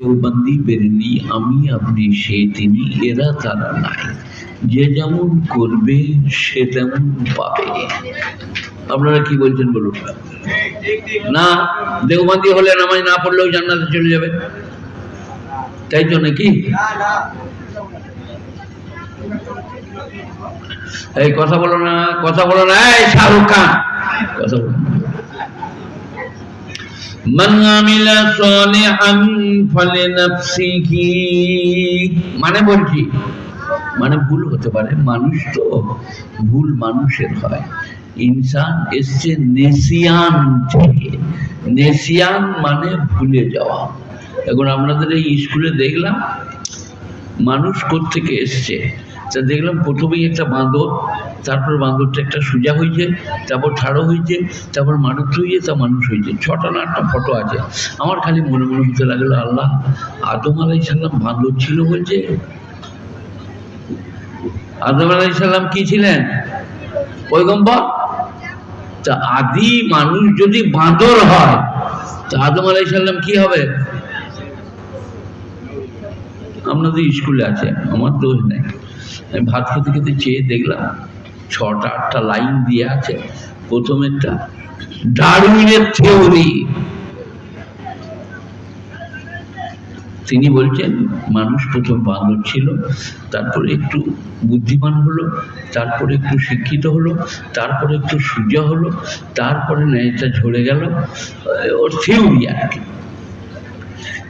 দেওবন্দি বেরেলি আমি আপনি সে তিনি, এরা তারা নাই। যে যেমন করবে, সে তেমন পাবে। আপনারা কি বলছেন বলুন? না, দেওবন্দি হলে নামাজ না পড়লেও জান্নাতে চলে যাবে। তাই তো নাকি এই কথা বলো না, কথা বলো না, এই শাহরুখ খান। কথা বলো। মান বলছি মানে ভুল হতে পারে। মানুষ তো ভুল মানুষের হয়। ইনসান এসছে নেসিয়ান থেকে। নেসিয়ান মানে ভুলে যাওয়া। এখন আপনাদের এই স্কুলে দেখলাম, মানুষ থেকে এসছে? তা দেখলাম প্রথমেই একটা বাঁদর, তারপর বাঁদরটা একটা সোজা হয়েছে, তারপর ঠাড়ো হয়েছে, তারপর মানুষ হয়েছে তা মানুষ হয়েছে। ছটা না আটটা ফটো আছে। আমার খালি মনে মনে হতে লাগল, আল্লাহ, আদম আলাই সাল্লাম বাঁদর ছিল বলছে। আদম আলাই সাল্লাম কি ছিলেন? পয়গম্বর? তা আদি মানুষ যদি বাঁদর হয়, তা আদম আলাই সাল্লাম কি হবে? আপনাদের স্কুলে আছে, আমার দোষ নেই। ভাত খেতে খেতে চেয়ে দেখলাম ছটা আটটা লাইন দিয়ে আছে প্রথমেরটা ডারউইনের থিওরি। তিনি বলছেন, মানুষ প্রথম বাঁদর ছিল, তারপরে একটু বুদ্ধিমান হলো, তারপরে একটু শিক্ষিত হলো, তারপরে একটু সোজা হলো, তারপরে ন্যায়টা ঝরে গেল ওর থিওরি আর কি।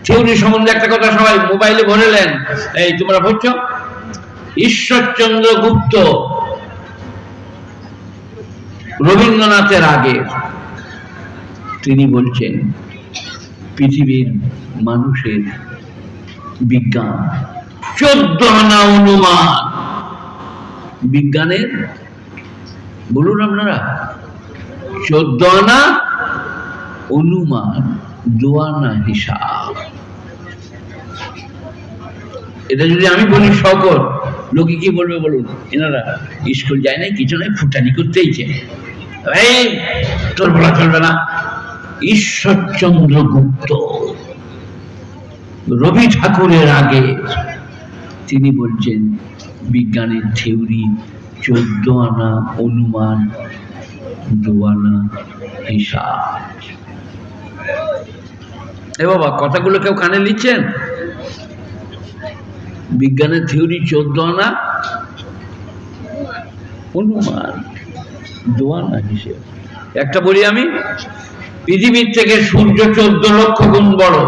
থিওরি সম্বন্ধে একটা কথা সবাই মোবাইলে ভরেলেন এই, তোমরা ভরছো ঈশ্বরচন্দ্র গুপ্ত রবীন্দ্রনাথের আগে তিনি বলছেন, পৃথিবীর মানুষের বিজ্ঞান চোদ্দ আনা অনুমান। বিজ্ঞানের? বলুন আপনারা। চোদ্দ আনা অনুমান দোয়ানা হিসাব। এটা যদি আমি বলি সকল লোকে কি বলবে বলুন? এনারা স্কুল যায় নাই, কিছু নাই, ফুটানি করতেইছে এই, তোর বলা চলবে না। ঈশ্বরচন্দ্র গুপ্ত, রবি ঠাকুরের আগে তিনি বলছেন, বিজ্ঞানের থিওরি, চোদ্দ আনা অনুমান দোয়ানা হিসাব। এ বাবা, কথাগুলো কেউ কানে নিচ্ছেন? বিজ্ঞানের থিওরি চোদ্দ আনা? অনুমান। দোয়ানা হিসেবে একটা বলি আমি, পৃথিবীর থেকে সূর্য চোদ্দ লক্ষ গুণ বড়।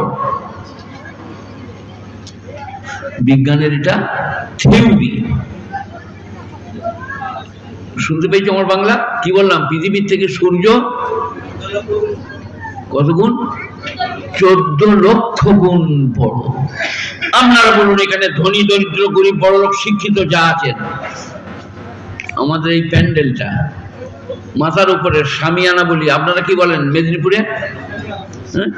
বিজ্ঞানের এটা থিওরি। শুনতে পেয়েছি আমার বাংলা? কি বললাম? পৃথিবীর থেকে সূর্য কত গুণ? চোদ্দ লক্ষ গুণ বড়। আপনারা বলুন, এখানে ধনী, দরিদ্র, গরিব, বড় লোক, শিক্ষিত যা আছেন আমাদের এই প্যান্ডেলটা, মাথার উপরে সামিয়ানা বলি, আপনারা কি বলেন, মেদিনীপুরে? হ্যাঁ?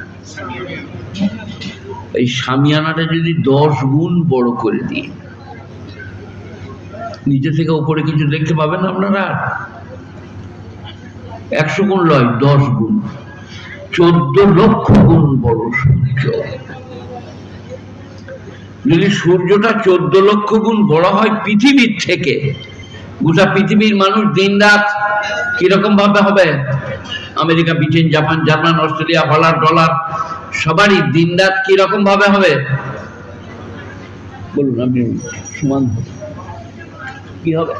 এই সামিয়ানাটা যদি দশ গুণ বড় করে দিই নিচে থেকে উপরে কিছু দেখতে পাবেন আপনারা? একশো গুণ লয় দশ গুণ। চোদ্দ লক্ষ গুণ বড় সূর্য। যদি সূর্যটা চোদ্দ লক্ষ গুণ বড় হয় পৃথিবীর থেকে, গোটা পৃথিবীর মানুষ দিন রাত কীরকম ভাবে হবে? America, Britain, Japan, German, Australia হলার dollar, সবারই দিন রাত কীরকম ভাবে হবে? বলুন আপনি, সমান কি হবে?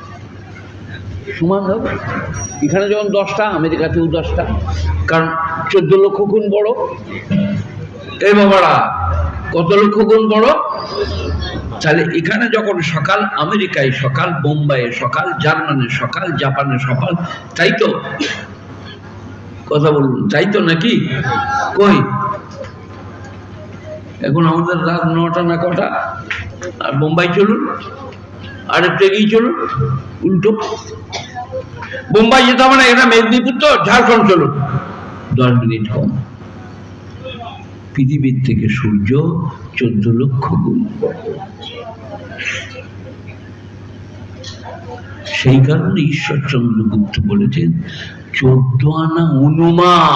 সমান হবে? এখানে যখন দশটা, আমেরিকাতেও দশটা। কারণ চোদ্দ লক্ষ গুণ বড়। এই বাবারা কত লক্ষ গুণ বড়? তাহলে এখানে যখন সকাল, আমেরিকায় সকাল, বোম্বাইয়ে সকাল জার্মানে সকাল, জাপানে সকাল, তাই তো? কথা বলুন, তাই তো নাকি? কই? এখন আমাদের রাত নটা না কটা? আর বোম্বাই চলুন? আর একটু এগিয়ে চলুন? উল্টো? বোম্বাই যেতে হবে না, এটা মেদিনীপুর তো, ঝাড়খণ্ড চলুন। দশ মিনিট কম। পৃথিবীর থেকে সূর্য চোদ্দ লক্ষ গুণ। সেই কারণে ঈশ্বরচন্দ্র গুপ্ত বলেছেন, চোদ্দ আনা অনুমান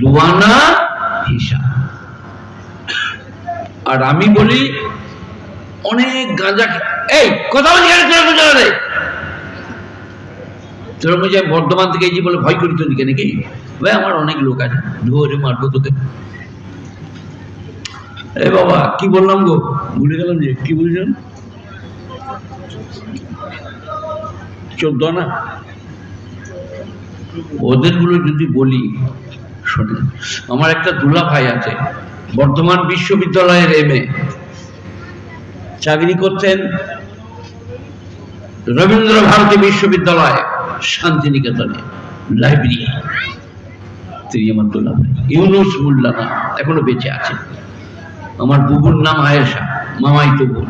দোয়ানা হিসাব আর আমি বলি, অনেক গাঁজা এই, কথা বলি তোরা আমি বর্ধমান থেকে এসেছি বলে ভয় করি তোদিকে নাকি? ভাই, আমার অনেক লোক আছে। ধরে, মারবো তোকে। এ বাবা, কি বললাম গো? ভুলে গেলাম যে, কি বলছিলাম চোদ্দ না ওদেরগুলো যদি বলি, শোনেন, আমার একটা দুলা ভাই আছে, বর্ধমান বিশ্ববিদ্যালয়ের এম এ। চাকরি করতেন রবীন্দ্র ভারতী বিশ্ববিদ্যালয়। শান্তিনিকেতনে। লাইব্রেরি। তিনি আমার ভাই ইউনুস মোল্লা এখনও বেঁচে আছে আমার বুবুর নাম আয়েশা, মামাই তো বোন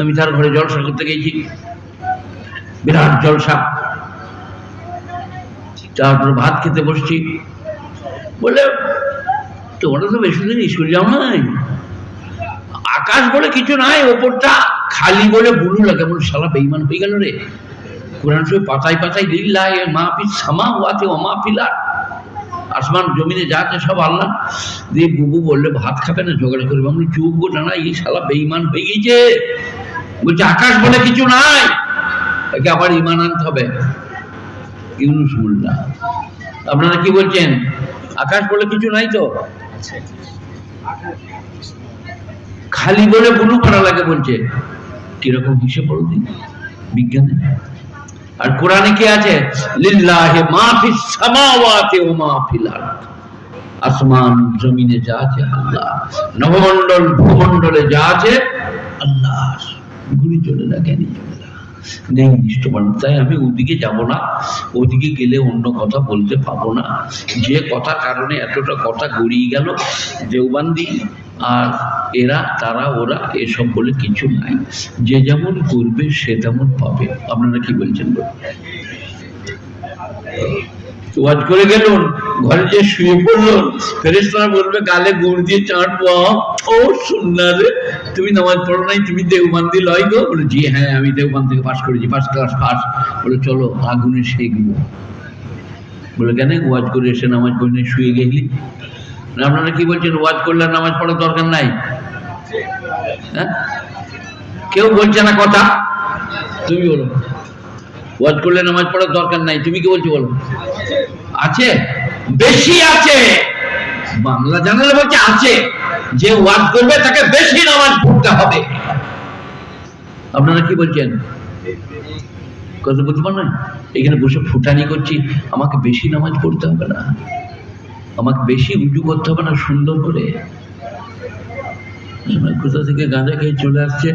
আমি তার ঘরে জলসা করতে গেছি। বিরাট জলসা। তারপর ভাত খেতে বসছি। বলে, তোমরা তো বেশি দিন স্কুল যাও নাই। আকাশ বলে কিছু নাই, ওপরটা খালি বলে বুলু লাগে। বলে সালা বেইমান হয়ে গেল রে। কোরআন শরীফ পাতায় পাতায় লিল্লাহ মা পি সামা ওয়াতে ও মা পিলার আসমান জমিনে যা আছে সব আল্লাহ। দিয়ে বুবু বললে, ভাত খাবে না? ঝগড়া করবে আমি চুপ গো না এই শালা বেইমান হয়ে গেছে। বলছে, আকাশ বলে কিছু নাই। একে আবার ইমান আনতে হবে। ইউনুস মোল্লা, আপনারা কি বলছেন? আকাশ বলে কিছু নাই তো? খালি বলে বুলু করা লাগে বলছে। কীরকম হিসেব বলো দিন বিজ্ঞানে। আর কোরআনে কি আছে? লিল্লাহে মা ফিস সামাওয়াতি ওয়া আসমান, জমিনে যা আছে আল্লাহ। নবমণ্ডল, ভূমণ্ডলে যা আছে আল্লাহ। ঘুরি চলে না জ্ঞানী চলে না নেই নিষ্ঠবান। তাই আমি ওদিকে যাব না। ওদিকে গেলে অন্য কথা বলতে পাবো না। যে কথা কারণে এতটা কথা গড়িয়ে গেল, দেওবান্দি। আর এরা, তারা, ওরা এসব বলে কিছু নাই। যে যেমন করবে, সে তেমন পাবে। আপনারা কি বলছেন ওয়াজ করে গেলুন, ঘরে যে শুয়ে পড়লুন, ফেরেশতারা বলবে, গালে গুড় দিয়ে চাটবো ও সুন্দর তুমি নামাজ পড়ো নাই, তুমি দেওবান্দি লয় গো। বলে, জি হ্যাঁ আমি দেওবান থেকে পাশ করেছি ফার্স্ট ক্লাস পাস বলে, চলো, আগুনে শেখবো বলে, কেন ওয়াজ করে এসে নামাজ পড়ে শুয়ে গেলি? আপনারা কি বলছেন, ওয়াজ করলে নামাজ পড়ার দরকার নাই? হ্যাঁ? কেউ বলছে না কথা? তুমি বলো। ওয়াজ করলে নামাজ পড়ার দরকার নাই, তুমি কি বলছো বলো? আছে? বেশি আছে। বাংলা জানালে বলছে আছে। যে ওয়াজ করবে তাকে বেশি নামাজ পড়তে হবে। আপনারা কি বলছেন? কথা পার না? এখানে বসে ফুটানি করছি, আমাকে বেশি নামাজ পড়তে হবে না। আমাকে বেশি উঁচু করতে হবে না, সুন্দর করে। কোথা থেকে গাঁজা খেয়ে চলে আসছে।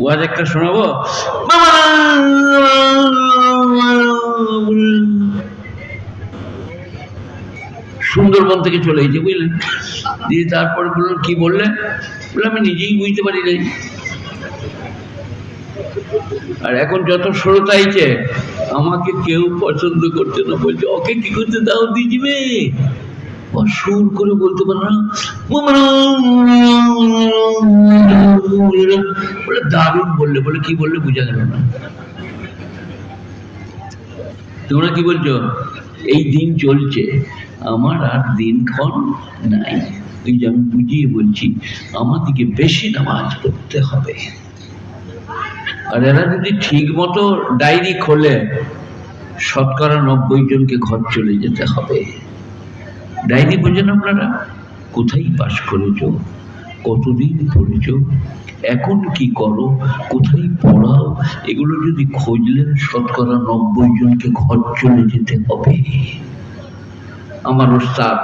ওয়াজ একটা শোনাবো? সুন্দরবন থেকে চলে এসেছে, বুঝলেন? দিয়ে তারপরে বললেন কি বললেন বলে আমি নিজেই বুঝতে পারি নাই। আর এখন যত শ্রোতা আইছে আমাকে কেউ পছন্দ করছে না বলছে, ওকে কি করতে দাও দিজিবে সুর করে বলতে পারে না দারুণ বললে, বলে কি বললে বোঝা গেল না। তোমরা কি বলছো? এই দিন চলছে, আমার আর দিনক্ষণ নাই। তুই যে আমি বুঝিয়ে বলছি আমাদেরকে বেশি নামাজ পড়তে হবে। আর এরা যদি ঠিক মতো ডায়েরি খোলে, শতকরা নব্বই জনকে ঘর চলে যেতে হবে। ডায়েরি বোঝেন আপনারা? কোথায় পাশ করেছ? কতদিন পড়েছ? এখন কি করো? কোথায় পড়াও? এগুলো যদি খুঁজলেন শতকরা নব্বই জনকে ঘর চলে যেতে হবে। আমার ওস্তাদ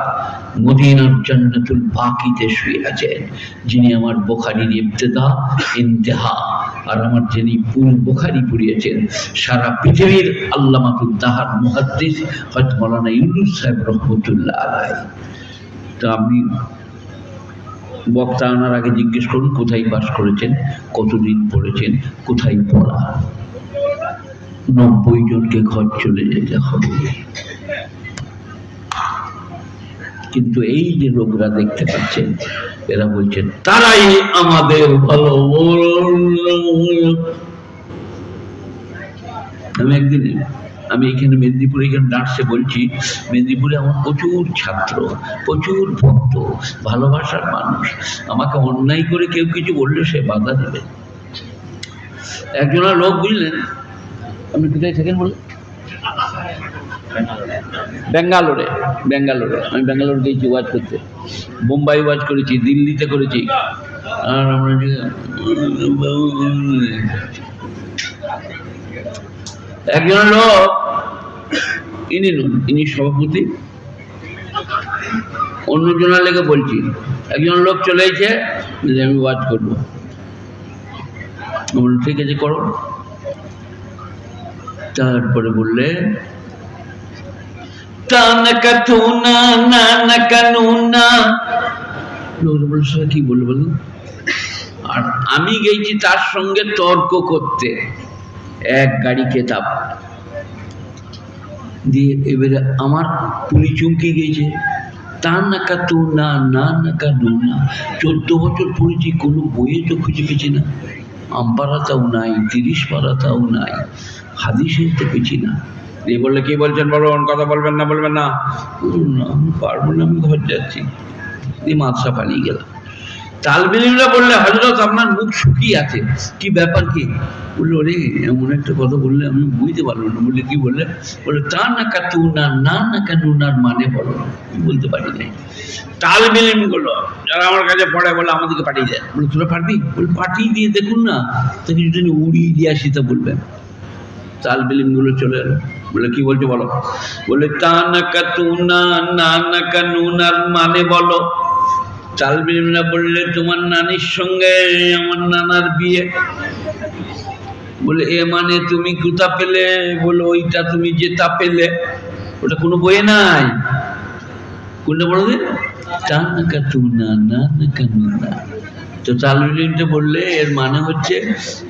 মদিনার জান্নাতুল বাকিতে শুয়ে আছেন, যিনি আমার বোখারির ইবতেদা, ইন্তেহা। আর আমার যিনি পুরো বোখারি পড়িয়েছেন, সারা পৃথিবীর আল্লামাতুল দাহার মুহাদ্দিস হয়তো মৌলানা ইউনুস সাহেব রহমতুল্লাহ আলাই তো আপনি বক্তা আনার আগে জিজ্ঞেস করুন, কোথায় বাস করেছেন, কতদিন পড়েছেন, কোথায় পড়া? নব্বই জনকে ঘর চলে যেতে হবে। কিন্তু এই যে লোকরা দেখতে পাচ্ছেন, এরা বলছেন, তারাই আমাদের ভালো আমি একদিন, আমি এখানে মেদিনীপুরে, এখানে ডান্সে বলছি, মেদিনীপুরে আমার প্রচুর ছাত্র, প্রচুর ভক্ত, ভালোবাসার মানুষ। আমাকে অন্যায় করে কেউ কিছু বললে সে বাধা দেবে। একজনের লোক বুঝলেন আপনি কোথায় থাকেন বলে ব্যাঙ্গালোরে ব্যাঙ্গালোরে। আমি ব্যাঙ্গালোর গিয়েছি ওয়াজ করতে। বোম্বাই ওয়াজ করেছি, দিল্লিতে করেছি। আর আমরা একজন লোক, ইনি ইনি সভাপতি। অন্যজনের লেগে বলছি একজন লোক চলে এসে যে আমি ওয়াজ করব। ঠিক আছে, করো। তারপরে বললে কি বলল বলুন? আর আমি গেছি তার সঙ্গে তর্ক করতে। এক গাড়ি কেতাব। দিয়ে এবারে আমার পুলি চমকে গেছে। তা নাকা তো না না নাকা নু না চোদ্দ বছর পড়েছি, কোনো বইয়ে তো খুঁজে পেয়েছি না। আমপাড়াতাও নাই, তিরিশ পাড়াতাও নাই। হাদিসে তো পেয়েছি না। দিয়ে বললে কি বলছেন বলুন, কথা বলবেন না বলবেন না? আমি পারব না, আমি ঘর যাচ্ছি। দিয়ে মাদ্রাসা পালিয়ে গেলাম তালবিলিমরা বললে হজরত আপনার মুখ শুকিয়ে আছে। কি ব্যাপার কি? বলল রে এমন একটা কথা বললে আমি বুঝতে পারলাম না। বললে, কি বললে? বলল তা না কা তু না না। না কা নুনার মানে বলো বলতে পারি নাই। তালবিলিমগুলো যারা আমার কাছে পড়ে, বলে, আমাদেরকে পাঠিয়ে দেয় বলে তোরা পারবি? বলে পাঠিয়ে দিয়ে দেখুন না, তাকে যদি উড়িয়ে দিয়ে আসি তা বলবেন। তালবিলিমগুলো চলে এলো। বলে, কি বলছো বলো? বলে তা না কা তু না না না কা নুনার মানে বলো। তালবিলিমরা বললে, তোমার নানির সঙ্গে আমার নানার বিয়ে। বলে, এ মানে তুমি কোথা পেলে? বলে, ওইটা তুমি যেটা পেলে। ওটা কোনো বইয়ে নাই। কোনটা বলো দিন টান নাকা তু না না নাকা নু না তো তালবিলিমটা বললে এর মানে হচ্ছে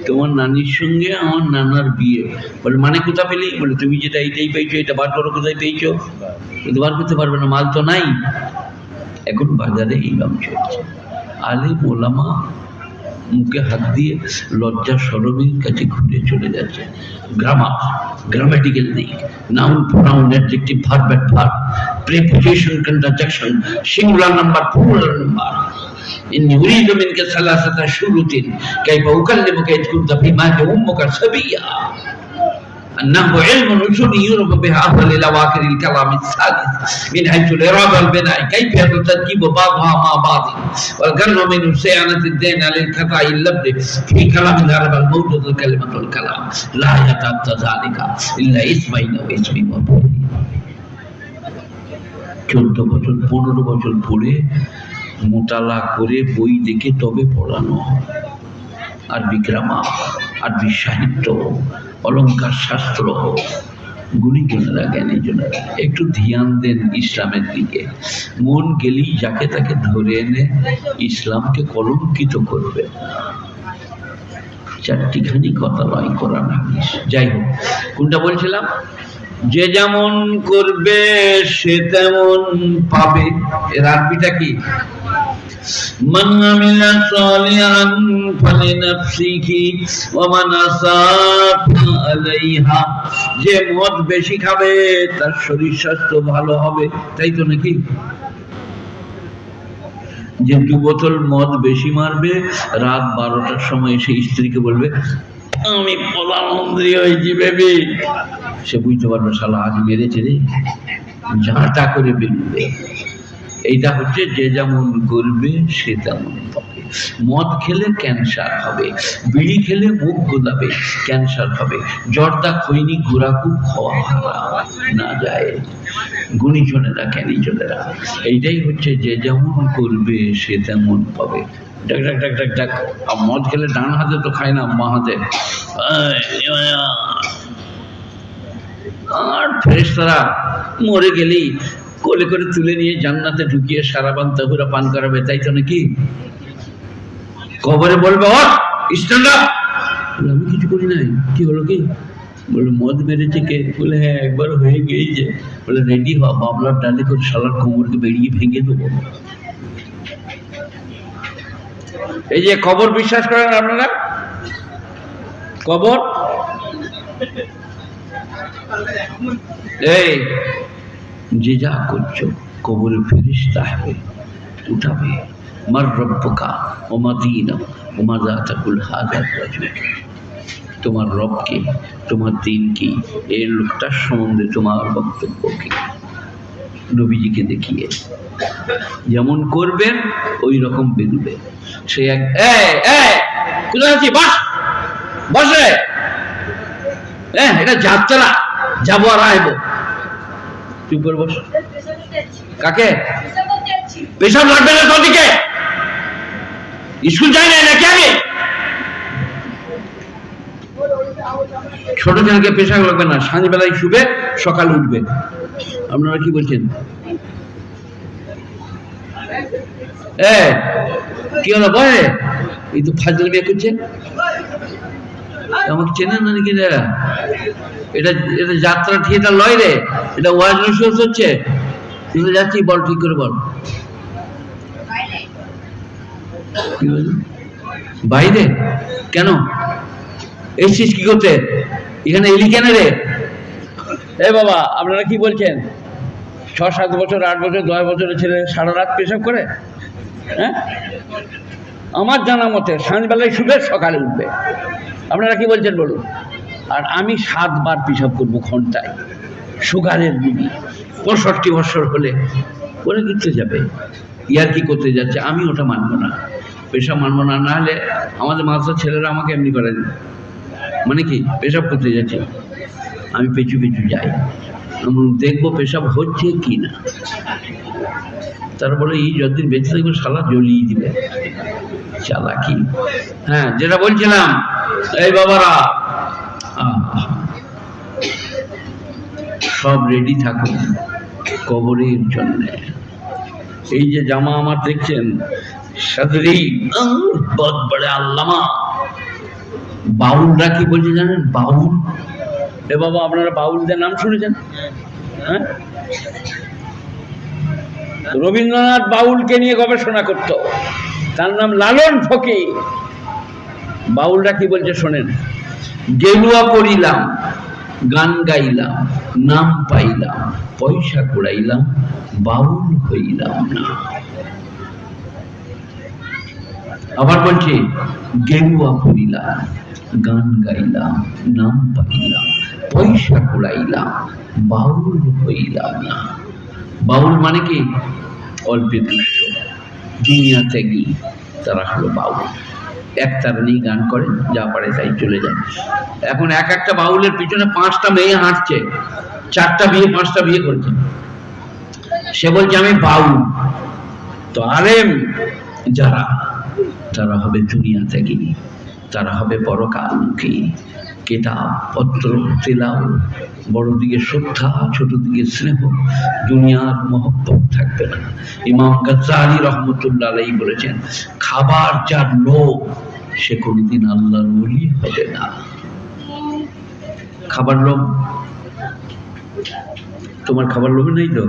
তোমার নানির সঙ্গে আমার নানার বিয়ে। বলে মানে কোথা পেলি? বলে, তুমি যেটা এইটাই পেয়েছ, এটা বার করো, কোথায় পেয়েছ? কিন্তু বার করতে পারবে না, মাল তো নাই। এখন বাজারে ইমাম চলছে আলে মোলামা মুখে হাত দিয়ে লজ্জা সরমের কাছে ঘুরে চলে যাচ্ছে। গ্রামার গ্রামাটিক্যাল দিক noun pronoun adjective verb at verb preposition contraction singular number plural number إني أريد منك ثلاثة شروط كيف أكلمك إذ كنت في مهد أمك صبيا النحو علم أصولي يعرف بها أفضل الأواخر الكلام الثالث من حيث الإرادة والبناء كيف ترتيب بعضها مع بعض والقرن من صيانة الدين على القطع اللبد في كلام العرب الموجود الكلمة والكلام لا يتأتى ذلك إلا اسمين واسم وفعل চোদ্দ বছর পনেরো বছর পড়ে মোতালা করে বই দেখে তবে পড়ানো হয়। আরবি গ্রামার আরবি সাহিত্য অলঙ্কার শাস্ত্র গুণী গুণীজনেরা জ্ঞানীজনেরা একটু ধ্যান দেন ইসলামের দিকে। মন গেলেই যাকে তাকে ধরে এনে ইসলামকে কলঙ্কিত করবে। চারটিখানি কথা নয় কোরআন হাদিস। যাই হোক, কোনটা বলছিলাম? যে যেমন করবে সে তেমন পাবে। এর আরবিটা কি? من عمل صالحا فلنفسه ومن أساء فعليها যে মদ বেশি খাবে তার শরীর স্বাস্থ্য ভালো হবে তাই তো নাকি যে দু বোতল মদ বেশি মারবে রাত বারোটার সময় এসে স্ত্রীকে বলবে আমি প্রধানমন্ত্রী হয়েছি বেবি সে বুঝতে পারবে শালা আজ মেরেছে রে ঝাঁটা করে বেরোবে এইটা হচ্ছে যে যেমন করবে সে তেমন পাবে মদ খেলে ক্যান্সার হবে, বিড়ি খেলে মুখ গোলাবে, ক্যান্সার হবে। জর্দা খৈনি ঘোরাকু খাওয়া না যায়। গুণীজনেরা, জ্ঞানীজনেরা, এইটাই হচ্ছে যে যেমন করবে সে তেমন পাবে ডাক ডাক ডাক ডাক ডাক আর মদ খেলে ডান হাতে তো খায় না মা হাতে। আর ফেরেশতারা মরে গেলেই কোলে করে তুলে নিয়ে জান্নাতে ঢুকিয়ে সারাবান তাহুরা পান করাবে, তাই তো নাকি? কবরে বলবে ও স্ট্যান্ড আমি কিছু করি নাই। কি হলো কি? বলে, মদ মেরেছে কে? বলে হ্যাঁ একবার হয়ে গিয়েছে। বলে, রেডি হ বাবলার ডালে করে শালার কোমরকে বেরিয়ে ভেঙে দেবো। এই যে খবর বিশ্বাস করেন আপনারা? কবর? এই যে যা করছ কবরে ফেরিস্তা হবে উঠাবে। মার রব্বকা ও মাদিনা ও মাজা তাকুল হাজার তোমার রবকে, তোমার দিন কি এই লোকটার সম্বন্ধে তোমার বক্তব্য কি নবীজিকে দেখিয়ে যেমন করবেন ওই রকম বেরোবে। সে এক কোথায় আছি বাস, বসে হ্যাঁ এটা যাত্রা, যাব আর আইবো। চুপ করে বস। কাকে? পেশাব লাগবে না তোদিকে স্কুল যায় না নাকি আগে ছোট ছেলেকে পেশাব লাগবে না সাঁঝবেলায় শুবে সকালে উঠবে। আপনারা কি বলছেন? এ কি হলো বয়? এই তো ফাজল বিয়ে করছে। আমাকে চেনে না নাকি এটা এটা যাত্রা থিয়েটার লয় রে। এটা ওয়াজ নসিহত হচ্ছে তো যাচ্ছি বল, ঠিক করে বল। বাইরে? কেন? এসছিস কি করতে? এখানে এলি কেন রে? এ বাবা, আপনারা কি বলছেন? ছ সাত বছর, আট বছর, দশ বছরের ছেলে সারা রাত পেশাব করে? হ্যাঁ? আমার জানা মতে সাঁঝবেলায় শুবে সকালে উঠবে। আপনারা কি বলছেন বলুন? আর আমি সাতবার পেশাব করব ঘন্টায়। সুগারের রুগী পঁয়ষট্টি বছর হলে করে কিনতে যাবে। ইয়ার কি করতে যাচ্ছে আমি ওটা মানবো না। পেশা মানবো না না হলে আমাদের মাদ্রাসার ছেলেরা আমাকে এমনি করে দেবে। মানে কি? পেশাব করতে যাচ্ছে। আমি পেছু পেছু যাই। আমি দেখব পেশাব হচ্ছে কি না? তার বলে এই যতদিন বেঁচে থাকবে সালা জ্বলিয়ে দিবে। চালাকি হ্যাঁ যেটা বলছিলাম, এই বাবারা সব রেডি থাকুন কবরের জন্য। এই যে জামা আমার দেখছেন আল্লামা। বাউলরা কি বলছে জানেন, বাউল? এ বাবা, আপনারা বাউলদের নাম শুনেছেন? হ্যাঁ? রবীন্দ্রনাথ বাউলকে নিয়ে গবেষণা করত। তার নাম লালন ফকির। বাউলরা কি বলছে, শোনেন, গেরুয়া পড়িলাম গান গাইলাম, নাম পাইলাম, পয়সা কুড়াইলাম, বাউল হইলাম না। আবার বলছি, গেরুয়া পড়িলাম গান গাইলাম, নাম পাইলাম, পয়সা কুড়াইলাম, বাউল হইলাম না। বাউল মানে কি? অল্পে দুষ্ট দুনিয়া ত্যাগী তারা হলো বাউল। এক তারানেই গান করে, যা পারে তাই চলে যায়। এখন এক একটা বাউলের পিছনে পাঁচটা মেয়ে হাঁটছে, চারটা বিয়ে, পাঁচটা বিয়ে করছে। সে বলছে, আমি বাউল। তো আরেম যারা, তারা হবে দুনিয়া থেকে তারা হবে পরকালমুখী। কেতাব, পত্র, তেলাও বড় দিকে শ্রদ্ধা ছোট দিকে স্নেহ, দুনিয়ার মহব্বত থাকবে না। ইমাম গাজ্জালি রহমতুল্লাহ আলাই বলেছেন, খাবার যার লোভ, সে কোনোদিন আল্লাহর ওলি হবে না। খাবার লোভ? তোমার খাবার লোভে নেই তো?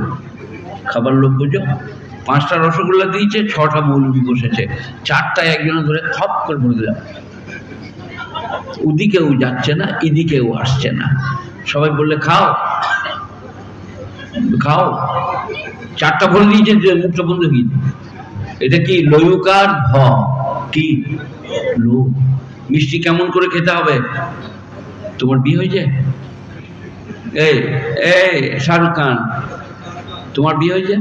খাবার লোভ বুঝো? পাঁচটা রসগোল্লা দিয়েছে, ছটা মৌলবি বসেছে। চারটায় একজনে ধরে খপ করে ভরে দিলাম। ওদিকেও যাচ্ছে না, এদিকেও আসছে না। সবাই বললে, খাও। খাও। চারটা ভরে দিয়েছে, যে মুখটা বন্ধ কি এটা কি লয়ুকার ভ? কি? লো। মিষ্টি কেমন করে খেতে হবে? তোমার বিয়ে হয়েছে? এই এই শাহরুখ খান, তোমার বিয়ে হয়েছে?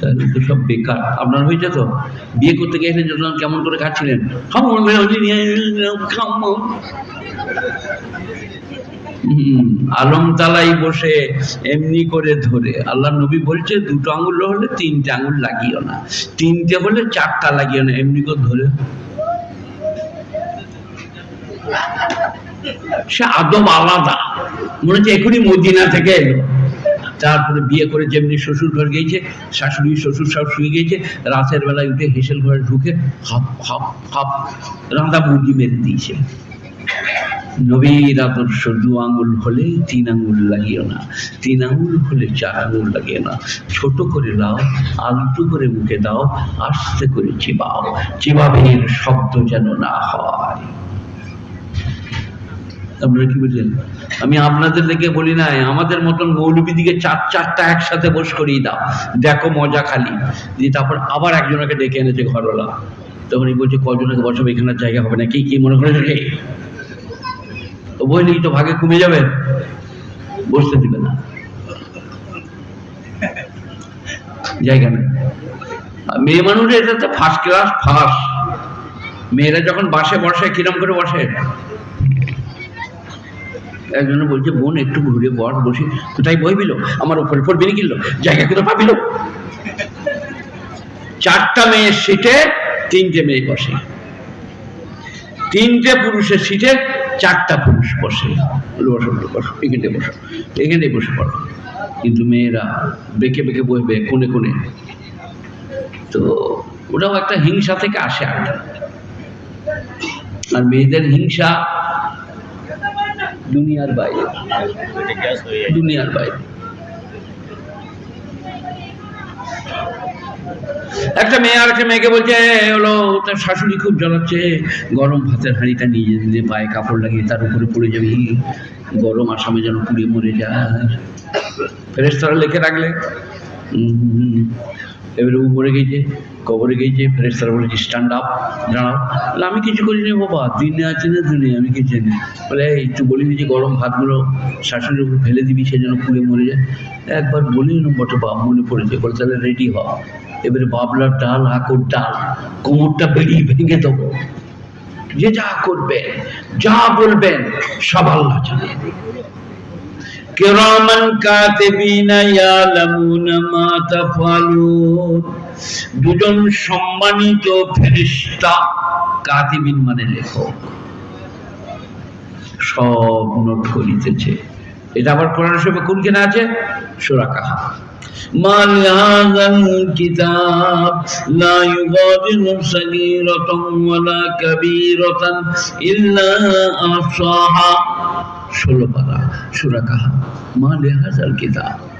তাহলে তো সব বেকার। আপনার হয়েছে তো? বিয়ে করতে গিয়েছিলেন যখন কেমন করে খাচ্ছিলেন আলমতালাই বসে এমনি করে ধরে। আল্লাহ নবী বলছে, দুটো আঙুল হলে তিনটে আঙুল লাগিও না। তিনটে হলে চারটা লাগিও না, এমনি করে ধরে। সে আদব আলাদা। মনে হচ্ছে এখনই মদিনা থেকে এলো। তারপরে বিয়ে করে যেমনি শ্বশুর ঘর গিয়েছে, শাশুড়ি শ্বশুর সব শুয়ে গিয়েছে, রাতের বেলায় উঠে হেসেল ঘরে ঢুকে হাপ হাপ হাপ রাঁধা মুরগি মেরে দিয়েছে। নবীর আদর্শ দু আঙুল হলে তিন আঙুল লাগিও না, তিন আঙুল হলে চার আঙুল লাগিও না। ছোট করে দাও, আলতু করে মুখে দাও, আস্তে করে চিবাও, চিবাবের শব্দ যেন না হয়। আপনারা কি বুঝলেন? আমি আপনাদের দেখে বলি নাই আমাদের মতন মৌলবী দিকে চার চারটা একসাথে বস করিয়ে দাও। দেখো মজা খালি। দিয়ে তারপর আবার একজনকে ডেকে এনেছে ঘরওয়ালা। তখন এই বলছে, কজনকে বসাবে? এখানে জায়গা হবে না। কি কি মনে করে রে তো বললেই তো ভাগে কমে যাবে। বসতে দিবে না। জায়গা নেই। মেয়ে মানুষের এটাতে ফার্স্ট ক্লাস ফার্স্ট মেয়েরা যখন বাসে বসে, কিরম করে বসে? একজন বলছে বোন একটু ঘুরে বর বসে। কোথায় বই বিল আমার উপরে পড়বি না কিনলো জায়গা কোথাও পাবিল চারটা মেয়ের সিটে তিনটে মেয়ে বসে। তিনটে পুরুষের সিটে চারটা পুরুষ বসে। বসো বসো, এখানে বসো বসে পড়ো। কিন্তু মেয়েরা বেঁকে বেঁকে বসবে কোনে কোণে তো ওটাও একটা হিংসা থেকে আসে আর আর মেয়েদের হিংসা দুনিয়ার বাইরে। দুনিয়ার বাইরে। একটা মেয়ে আর একটা মেয়েকে বলছে হলো তার শাশুড়ি খুব জ্বালাচ্ছে। গরম ভাতের হাঁড়িটা নিয়ে দিলে পায়ে কাপড় লাগিয়ে তার উপরে পড়ে যাবি। গরম আসামে যেন পুড়ে মরে যায়। ফেরেস্তারা লিখে রাখলে এবারে মরে গেছে কবরে গেছে ফেরেস্তারা বলেছে স্ট্যান্ড আপ দাঁড়াও। বলে, আমি কিছু করিনি বাবা দিনে আছে না দিনে আমি কিছু জানি বলে এই তুই যে গরম ভাতগুলো শাশুড়ির উপর ফেলে দিবি সে যেন পুড়ে মরে যায়। একবার বলিনি বটে বাপ মনে পড়েছে। বলে তাহলে রেডি হ। এবারে বাবলার ডাল হাকুর ডাল কোমরটা বেরিয়ে ভেঙে দেবো। যে যা করবেন যা বলবেন সব আল্লাহ জানে কেরামান কাতেবিনা ইয়ালামুনা মা তাফালুন দুজন সম্মানিত ফেরেশতা কাতিবিন মানে লেখক। সব নোট করিতেছে এটা আবার কোরআন শরীফে কোন কেনা আছে? সূরা কাহা মাল হাযাল কিতাব লা ইউগাদিরু সাগীরাতান ওয়ালা কাবীরাতান ইল্লা আহসাহা ষোলো পারা সুরা কাহা মা লেহাজাল কিতাব